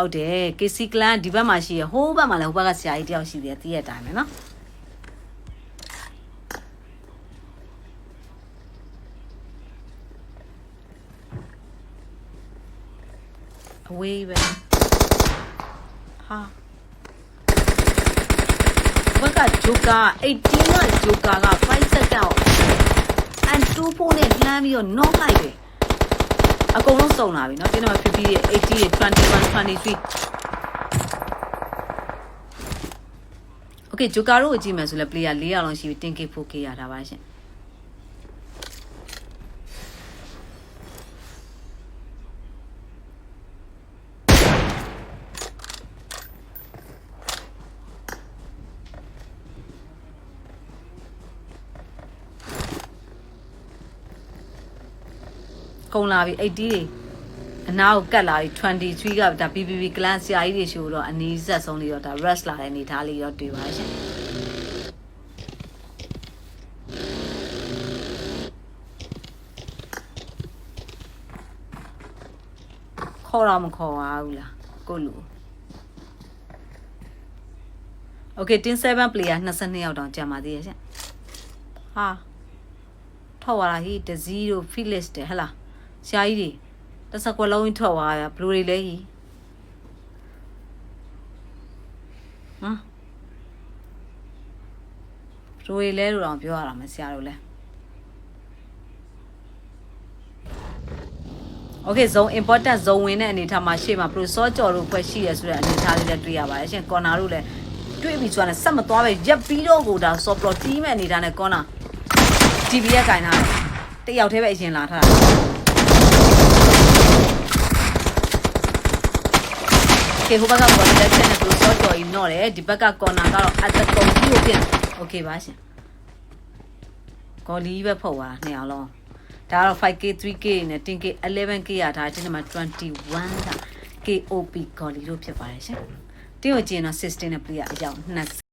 ဟုတ်တယ် KC clan ဒီဘက်မှာရှိရဟိုးဘက်မှာလည်းဟိုဘက်ကဆရာကြီးတယောက်ရှိတယ်တည့်ရတဲ့အတိုင်းပဲနော်အဝေးပဲဟာဘက်ကဂျိုကာ18ကဂျိုကာက5စက္ကန့်အန်တူဖို့နဲ့လှမ်းပြီးတော့ knock လိုက်တယ် အကုန်လုံးစုံလာပြီเนาะတင်းတော့50ရဲ့80ရဲ့21 23 Okay ဂျိုကာတို့ကိုကြည့်မယ်ဆိုလဲ player 4ယောက်လုံးရှိပြီတင် K 4K ရတာပါရှင် ကုန်လာပြီ80တွေအနာကိုကတ်လာပြီ23ကဒါ PPP clan ဆရာကြီးတွေရှို့တော့အနီးဆက်ဆုံးလေးတော့ဒါ rest လာတဲ့အနေထားလေးတော့တွေ့ပါရှင်ခေါ်တော့မခေါ်ပါဘူးလားကိုလူ Okay 1 7 player 22ယောက်တောင်ကြံပါသေးရဲ့ရှင်ဟာထောက်လာဟိတဇီးတို့ Felix တဲ့ဟဲ့လား ဆရာကြီးတွေတစ်စက်ကွက်လုံးကြီးထွက်သွားရဘလူတွေလဲဟိဟမ်ဘလူတွေလဲလို့တော့ပြောရတာမဆရာတို့လဲ Okay ဇုံ important ဇုံဝင်တဲ့အနေထားမှာရှေ့မှာ pro စောကြော်တို့ဖွဲ့ရှိရဆိုတဲ့အနေထားလေးလည်းတွေ့ရပါတယ်ရှင် corner တို့လည်းတွေ့ပြီဆိုတာနဲ့ဆက်မသွားပဲရက်ပြီးတော့ကိုဒါ soft pro တီးမဲ့အနေထားနဲ့ corner TV ရဲ့ကင်ထားတယ်တယောက်တည်းပဲအရင်လာထားတာ ကေဟိုဘက်ကပေါ်လက်ချက်နဲ့ pro စောကြော်ကြီးတော့တယ်ဒီဘက်က corner ကတော့အတကုံကြီးကိုပြင် Okay ပါရှင်ဂေါ်လီပဲဖုတ်သွားတာနှစ်အောင်လုံးဒါကတော့ 5k 3k နဲ့ 10k 11k ရထားတယ်ဒီနေ့မှာ21က KOP ဂေါ်လီလို့ဖြစ်ပါတယ်ရှင်တင်းကိုကျင်တော့16နဲ့ပြရအယောက်20